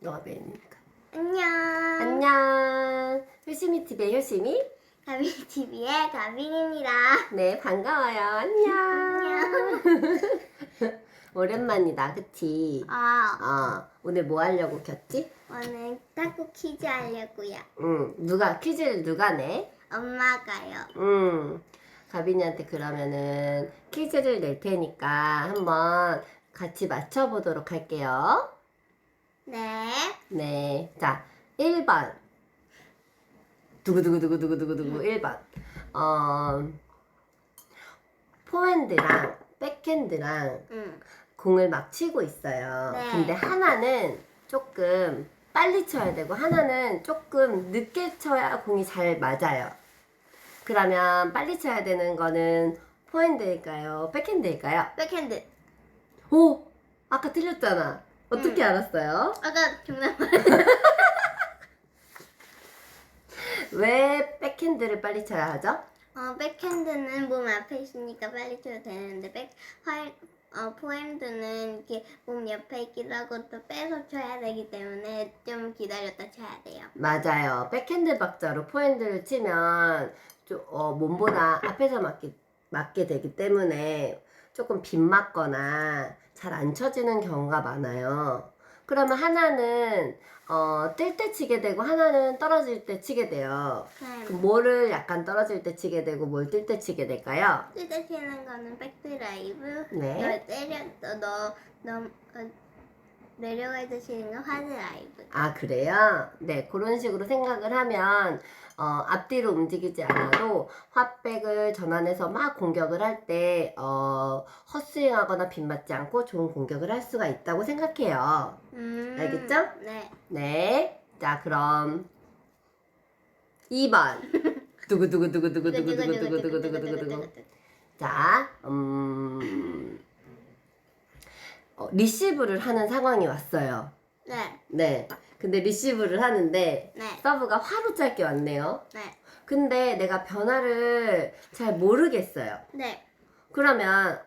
너가 메인이니까. 안녕. 안녕. 효심이 TV의 효심이. 가빈 TV의 가빈입니다. 네, 반가워요. 안녕. 안녕. 오랜만이다, 그치? 아, 어, 오늘 뭐 하려고 켰지? 오늘 탁구 퀴즈 하려고요. 응, 누가, 퀴즈를 누가 내? 엄마가요. 응. 가빈이한테 그러면은 퀴즈를 낼 테니까 한번 같이 맞춰보도록 할게요. 네. 네. 자, 1번. 두구두구두구두구두구두구 1번. 어, 포핸드랑 백핸드랑 응. 공을 막 치고 있어요. 네. 근데 하나는 조금 빨리 쳐야 되고 하나는 조금 늦게 쳐야 공이 잘 맞아요. 그러면 빨리 쳐야 되는 거는 포핸드일까요? 백핸드일까요? 백핸드. 오! 아까 틀렸잖아. 어떻게 음. 알았어요? 아까 정답. 왜 백핸드를 빨리 쳐야 하죠? 어, 백핸드는 몸 앞에 있으니까 빨리 쳐도 되는데 백 활, 어, 포핸드는 이렇게 몸 옆에 있기도 하고 또 빼서 쳐야 되기 때문에 좀 기다렸다 쳐야 돼요. 맞아요. 백핸드 박자로 포핸드를 치면 좀, 어, 몸보다 앞에서 맞게, 맞게 되기 때문에 조금 빗 맞거나 잘 안 쳐지는 경우가 많아요. 그러면 하나는 어, 뜰 때 치게 되고 하나는 떨어질 때 치게 돼요. 네. 그럼 뭐를 약간 떨어질 때 치게 되고 뭘 뜰 때 치게 될까요? 뜰때 치는 거는 백드라이브. 네. 너 때려 너, 너, 너 어, 내려갈 때 치는 건 하드라이브. 아, 그래요? 네, 그런 식으로 생각을 하면, 어, 앞뒤로 움직이지 않아도 핫백을 전환해서 막 공격을 할 때, 어, 헛스윙하거나 빗맞지 않고 좋은 공격을 할 수가 있다고 생각해요. 음, 알겠죠? 네. 네. 자, 그럼 2번. 두구두구두구두구두구두구두구두구두구. 자, 음, 어, 리시브를 하는 상황이 왔어요. 네. 네. 근데 리시브를 하는데 네. 서브가 화로 짧게 왔네요. 네. 근데 내가 변화를 잘 모르겠어요. 네. 그러면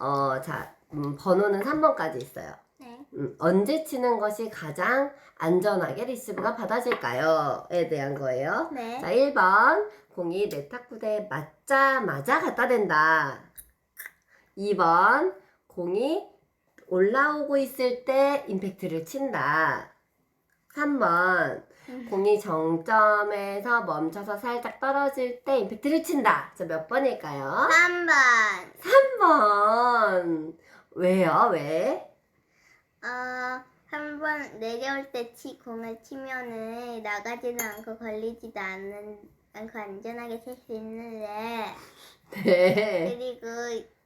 어, 자, 음, 번호는 3번까지 있어요. 네. 음, 언제 치는 것이 가장 안전하게 리시브가 받아질까요?에 대한 거예요. 네. 자, 1번. 공이 내 탁구대에 맞자마자 갖다 댄다. 2번. 공이 올라오고 있을 때 임팩트를 친다. 3번. 공이 정점에서 멈춰서 살짝 떨어질 때 임팩트를 친다. 자, 몇 번일까요? 3번. 3번. 왜요? 왜? 어, 한 번 내려올 때 치, 공을 치면은 나가지도 않고 걸리지도 않는, 않고 안전하게 칠 수 있는데, 네. 그리고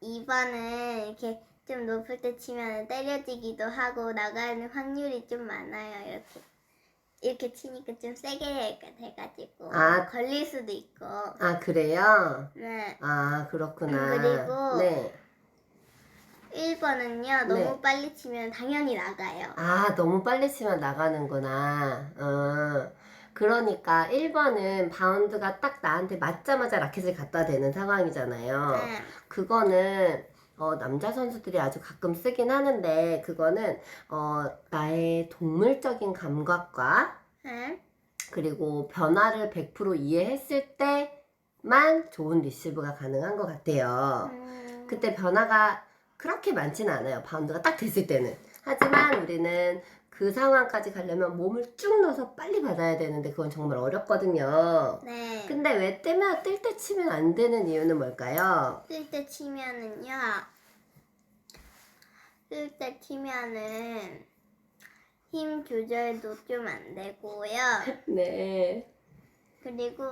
2번은 이렇게 좀 높을 때 치면 때려지기도 하고 나가는 확률이 좀 많아요, 이렇게. 이렇게 치니까 좀 세게 돼가지고 아. 걸릴 수도 있고 아, 그래요? 네 아, 그렇구나. 음, 그리고 네. 1번은요 너무 네. 빨리 치면 당연히 나가요 아, 너무 빨리 치면 나가는구나. 어. 그러니까 1번은 바운드가 딱 나한테 맞자마자 라켓을 갖다 대는 상황이잖아요. 네. 그거는 어, 남자 선수들이 아주 가끔 쓰긴 하는데 그거는 어, 나의 동물적인 감각과 네. 그리고 변화를 100% 이해했을 때만 좋은 리시브가 가능한 것 같아요. 음, 그때 변화가 그렇게 많지는 않아요. 바운드가 딱 됐을 때는. 하지만 우리는 그 상황까지 가려면 몸을 쭉 넣어서 빨리 받아야 되는데 그건 정말 어렵거든요. 네. 근데 왜 때면 뜰 때 치면 안 되는 이유는 뭘까요? 쓸때 치면은요. 쓸때 치면은 힘 조절도 좀 안 되고요. 네. 그리고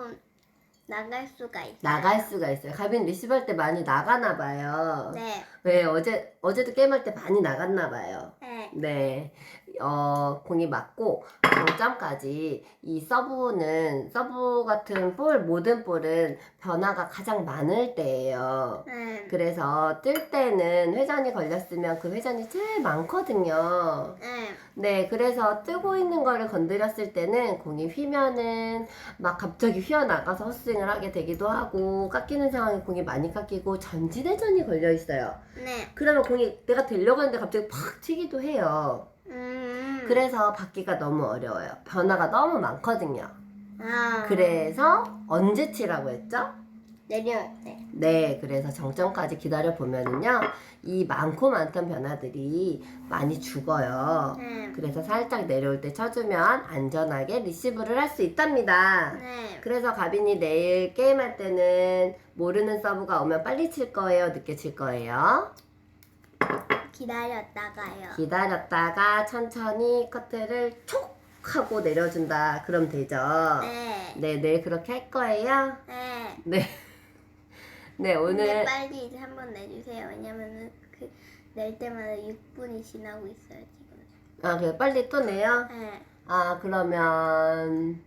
나갈 수가 있어요. 나갈 수가 있어요. 가빈 리시브 할 때 많이 나가나 봐요. 네. 네, 어제, 어제도 게임할 때 많이 나갔나 봐요. 네. 네. 어, 공이 맞고, 동점까지 이 서브는, 서브 같은 볼, 모든 볼은 변화가 가장 많을 때예요. 네. 그래서 뜰 때는 회전이 걸렸으면 그 회전이 제일 많거든요. 네. 네, 그래서 뜨고 있는 거를 건드렸을 때는 공이 휘면은 막 갑자기 휘어나가서 헛스윙을 하게 되기도 하고 깎이는 상황에 공이 많이 깎이고 전진회전이 걸려 있어요. 네. 그러면 공이 내가 되려고 하는데 갑자기 팍 튀기도 해요. 음. 음. 그래서 받기가 너무 어려워요. 변화가 너무 많거든요. 아. 그래서 언제 치라고 했죠? 내려올 때. 네, 그래서 정점까지 기다려 보면은요, 이 많고 많던 변화들이 많이 죽어요. 네. 그래서 살짝 내려올 때 쳐주면 안전하게 리시브를 할 수 있답니다. 네. 그래서 가빈이 내일 게임할 때는 모르는 서브가 오면 빨리 칠 거예요? 늦게 칠 거예요? 기다렸다가요. 기다렸다가 천천히 커트를 촉 하고 내려준다. 그럼 되죠? 네. 네, 내일 그렇게 할 거예요? 네. 네. 네, 근데 오늘. 빨리 이제 한번 내주세요. 왜냐면은 그 낼 때마다 6분이 지나고 있어요 지금. 아, 그래, 빨리 또 내요? 네. 아, 그러면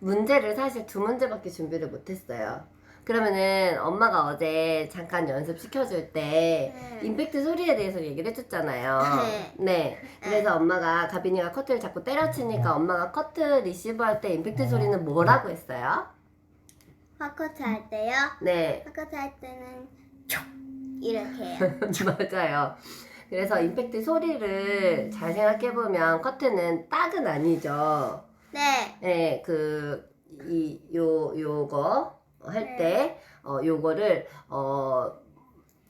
문제를 사실 두 문제밖에 준비를 못했어요. 그러면은 엄마가 어제 잠깐 연습 시켜줄 때 네. 임팩트 소리에 대해서 얘기를 해줬잖아요. 네. 네. 그래서 엄마가 가빈이가 커트를 자꾸 때려치니까 엄마가 커트 리시브 할 때 임팩트 소리는 뭐라고 했어요? 화커트 할 때요. 네. 화커트 할 때는 촉 이렇게 해요. 맞아요. 그래서 임팩트 소리를 잘 생각해보면 커트는 딱은 아니죠. 네. 네, 그, 이, 요, 요거 할 때, 어, 요거를, 어,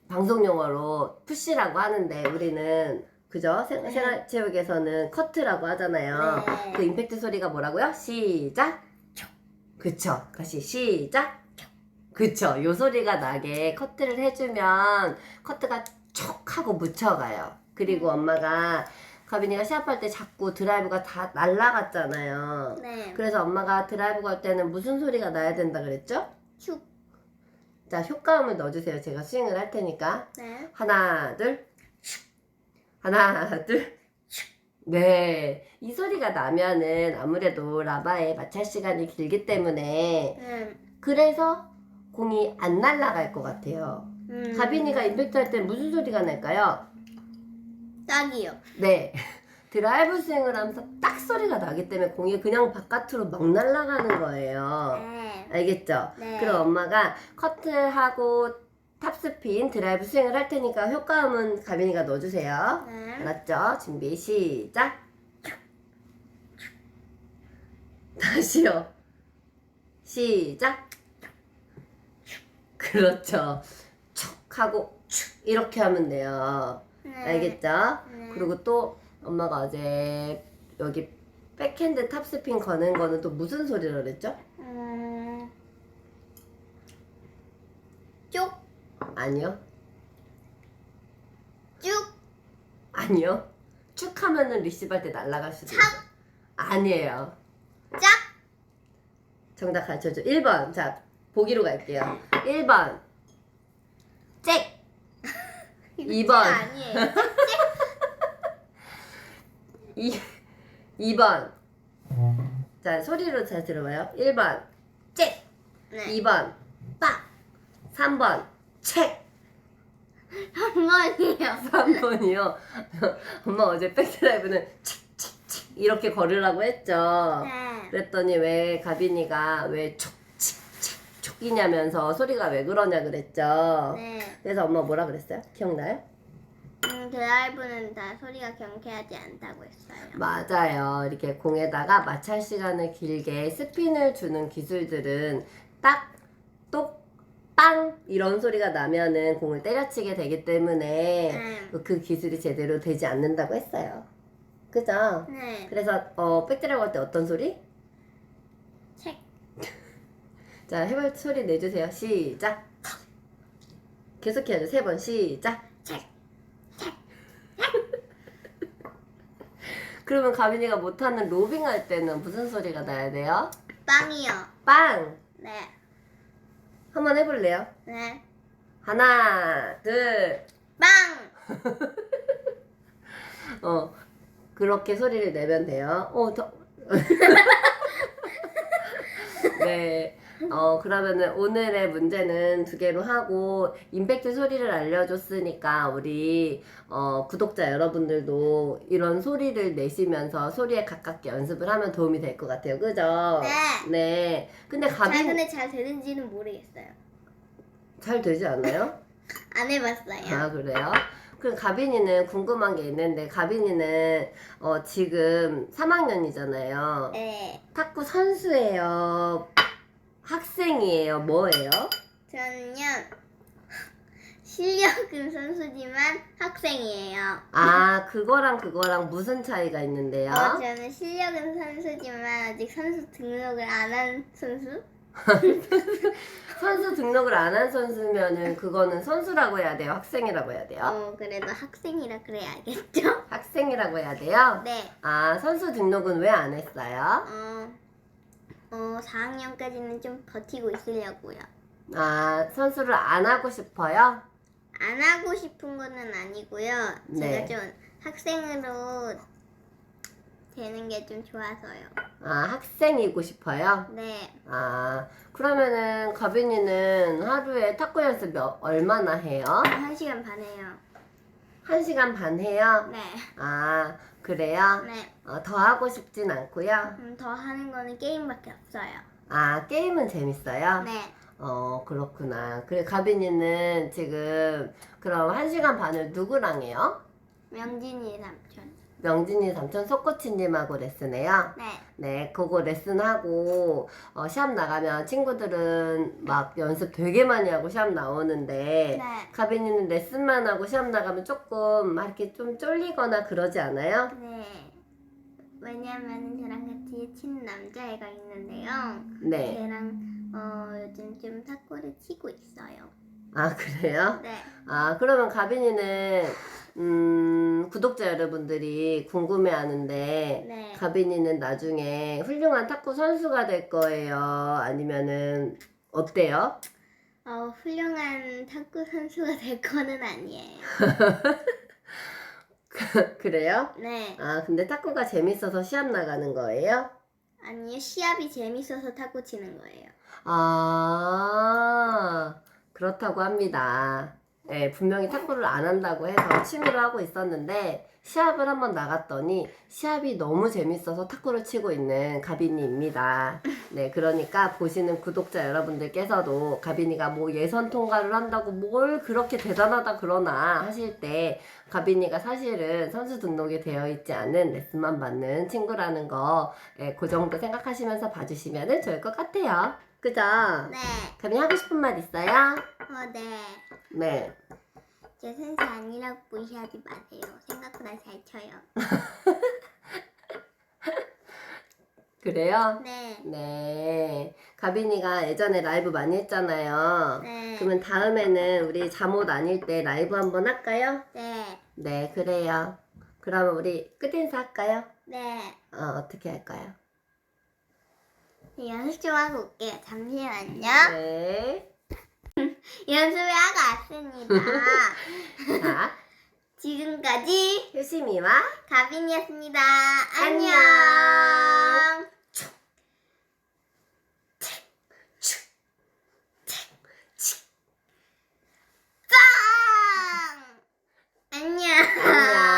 방송 용어로 푸시라고 하는데, 우리는, 그죠? 생, 네. 생활체육에서는 커트라고 하잖아요. 네. 그 임팩트 소리가 뭐라고요? 시작! 그쵸. 다시 시작! 그쵸. 요 소리가 나게 커트를 해주면 커트가 촉 하고 묻혀가요. 그리고 엄마가 가빈이가 시합할 때 자꾸 드라이브가 다 날라갔잖아요. 네. 그래서 엄마가 드라이브 걸 때는 무슨 소리가 나야 된다 그랬죠? 축. 자, 효과음을 넣어주세요. 제가 스윙을 할 테니까. 네. 하나, 둘, 슉. 하나, 둘, 슉. 네. 이 소리가 나면은 아무래도 라바에 마찰 시간이 길기 때문에 네. 그래서 공이 안 날아갈 것 같아요. 음. 가빈이가 임팩트 할 때 무슨 소리가 날까요? 딱이요. 네. 드라이브 스윙을 하면서 딱 소리가 나기 때문에 공이 그냥 바깥으로 막 날아가는 거예요. 네. 알겠죠? 네. 그럼 엄마가 커트하고 탑스핀 드라이브 스윙을 할 테니까 효과음은 가빈이가 넣어주세요. 네. 알았죠? 준비 시작. 다시요. 시작. 그렇죠. 촉 하고 축 이렇게 하면 돼요. 네. 알겠죠? 네. 그리고 또 엄마가 어제 여기 백핸드 탑스핀 거는 거는 또 무슨 소리라 그랬죠? 음. 쭉. 아니요. 쭉. 아니요. 쭉 하면은 리시브 할 때 날아갈 수도 있어. 아니에요. 짝. 정답 가르쳐줘. 1번. 자, 보기로 갈게요. 1번. 잭. 이거 이번. 짝 아니에요. 2, 2번. 자, 소리로 잘 들어봐요. 1번. 잭. 네. 2번. 빡. 3번. 책. 한 번이요. 3번이요. 엄마 어제 백드라이브는 칙칙칙 이렇게 걸으라고 했죠. 네. 그랬더니 왜 가빈이가 왜 촉칙칙 촉이냐면서 소리가 왜 그러냐 그랬죠. 네. 그래서 엄마 뭐라 그랬어요? 기억나요? 음, 드라이브는 다 소리가 경쾌하지 않다고 했어요. 맞아요. 이렇게 공에다가 마찰 시간을 길게 스핀을 주는 기술들은 딱, 똑, 빵 이런 소리가 나면은 공을 때려치게 되기 때문에 네. 그 기술이 제대로 되지 않는다고 했어요. 그죠? 네. 그래서 어, 백드라이브 할때 어떤 소리? 책. 자, 해볼 소리 내주세요. 시작. 계속 해야죠. 세 번 시작. 책. 그러면 가빈이가 못하는 로빙 할 때는 무슨 소리가 나야 돼요? 빵이요. 빵! 네. 한번 해볼래요? 네. 하나, 둘, 빵. 어. 그렇게 소리를 내면 돼요. 어, 더. 네. 어, 그러면은 오늘의 문제는 두 개로 하고, 임팩트 소리를 알려줬으니까, 우리, 어, 구독자 여러분들도 이런 소리를 내시면서 소리에 가깝게 연습을 하면 도움이 될 것 같아요. 그죠? 네. 네. 근데 잘 가빈, 근데 잘 되는지는 모르겠어요. 잘 되지 않나요? 안 해봤어요. 아, 그래요? 그 가빈이는 궁금한 게 있는데 가빈이는 어, 지금 3학년이잖아요. 네. 탁구 선수예요. 학생이에요. 뭐예요? 저는요 실력은 선수지만 학생이에요. 아 그거랑 그거랑 무슨 차이가 있는데요? 어, 저는 실력은 선수지만 아직 선수 등록을 안 한 선수? 선수 등록을 안 한 선수면은 그거는 선수라고 해야 돼요? 학생이라고 해야 돼요? 어, 그래도 학생이라 그래야겠죠? 학생이라고 해야 돼요? 네. 아 선수 등록은 왜 안 했어요? 어, 어, 4학년까지는 좀 버티고 있으려고요. 아 선수를 안 하고 싶어요? 안 하고 싶은 거는 아니고요. 네. 제가 좀 학생으로 되는 게 좀 좋아서요. 아 학생이고 싶어요? 네. 아 그러면은 가빈이는 하루에 탁구 연습 몇, 얼마나 해요? 한 시간 반 해요. 한 시간 반 해요? 네. 아 그래요? 네. 어, 더 하고 싶진 않고요. 음, 더 하는 거는 게임밖에 없어요. 아 게임은 재밌어요? 네. 어 그렇구나. 그래 가빈이는 지금 그럼 한 시간 반을 누구랑 해요? 명진이 삼촌. 명진이 삼촌 속코치님하고 레슨해요? 네. 네, 그거 레슨하고 어, 시합 나가면 친구들은 막 연습 되게 많이 하고 시합 나오는데 네. 가빈이는 레슨만 하고 시합 나가면 조금 막 이렇게 좀 쫄리거나 그러지 않아요? 네. 왜냐면 저랑 같이 친한 남자애가 있는데요. 네. 걔랑 어, 요즘 좀 탁구를 치고 있어요. 아 그래요? 네. 아 그러면 가빈이는 음, 구독자 여러분들이 궁금해하는데 네. 가빈이는 나중에 훌륭한 탁구 선수가 될 거예요? 아니면은 어때요? 어, 훌륭한 탁구 선수가 될 거는 아니에요. 그래요? 네. 아 근데 탁구가 재밌어서 시합 나가는 거예요? 아니요. 시합이 재밌어서 탁구 치는 거예요. 아 그렇다고 합니다. 네, 분명히 탁구를 안 한다고 해서 취미로 하고 있었는데 시합을 한번 나갔더니 시합이 너무 재밌어서 탁구를 치고 있는 가빈이입니다. 네, 그러니까 보시는 구독자 여러분들께서도 가빈이가 뭐 예선 통과를 한다고 뭘 그렇게 대단하다 그러나 하실 때 가빈이가 사실은 선수 등록이 되어 있지 않은 레슨만 받는 친구라는 거, 예, 그 정도 생각하시면서 봐주시면 좋을 것 같아요. 그죠? 네. 가빈이 하고 싶은 말 있어요? 어, 네. 네. 제 선수 아니라고 무시하지 마세요. 생각보다 잘 쳐요. 그래요? 네. 네. 가빈이가 예전에 라이브 많이 했잖아요. 네. 그러면 다음에는 우리 잠옷 아닐 때 라이브 한번 할까요? 네. 네, 그래요. 그러면 우리 끝인사 할까요? 네. 어, 어떻게 할까요? 네, 연습 좀 하고 올게요. 잠시만요. 네. 연습을 하고 왔습니다. 자, 지금까지 유심이와 가빈이었습니다. 안녕. 안녕. 빵! 안녕. 안녕.